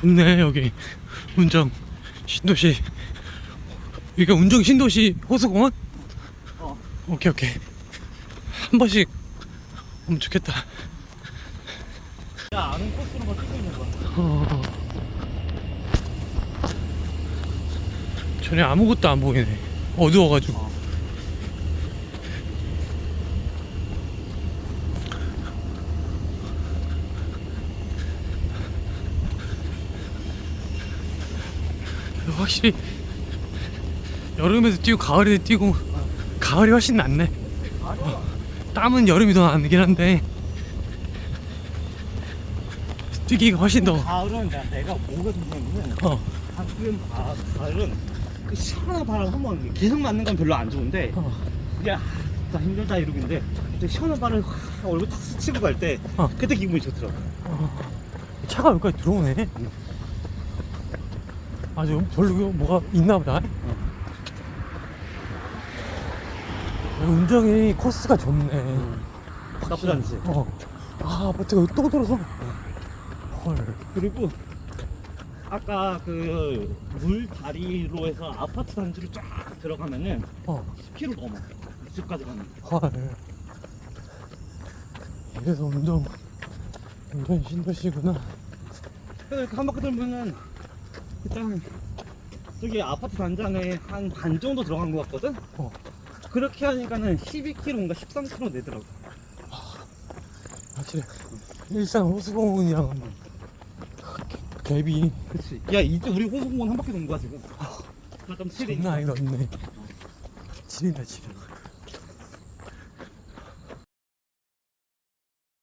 좋네 여기. 운정 신도시. 여기가 운정 신도시 호수공원? 어. 오케이 오케이. 한 번씩 오면 좋겠다. 야 아는 코스로만 찍고 있는 거야? 어. 전에 아무것도 안 보이네. 어두워가지고 확실히 여름에도 뛰고 가을에도 뛰고 가을이 훨씬 낫네 아니야 땀은 여름이 더 나긴 한데 뛰기가 훨씬 더 가을은 내가, 내가 뭐가 좋냐면은 어, 가끔 가- 가을은 그 시원한 바람 한 번 계속 맞는 건 별로 안 좋은데 어, 야, 나 힘들다 이러는데 근데 시원한 바람 확 얼굴 탁 스치고 갈 때 어. 그때 기분이 좋더라고. 어. 차가 여기까지 들어오네 아주 별로 뭐가 있나 보다 여기 운정이 코스가 좋네 나쁘지 않지. 어. 아 아파트가 여기 또 들어서 헐 그리고 아까 그 물다리로 해서 아파트 단지로 쫙 들어가면은 어. 10km 넘어. 이쪽까지 가면. 헐. 이래서 운동, 운동 신도시구나. 그래서 이렇게 한 바퀴 돌면은 일단 저기 아파트 단지 안에 한 반 정도 들어간 것 같거든? 어. 그렇게 하니까는 12km인가 13km 내더라고. 확실히 일산 호수공원이랑 개- 갭이 그치. 야, 이제 우리 호수공원 한 바퀴 도는 거야, 지금. 나좀 칠이. 장난 아니다 없네. 지린다 지려.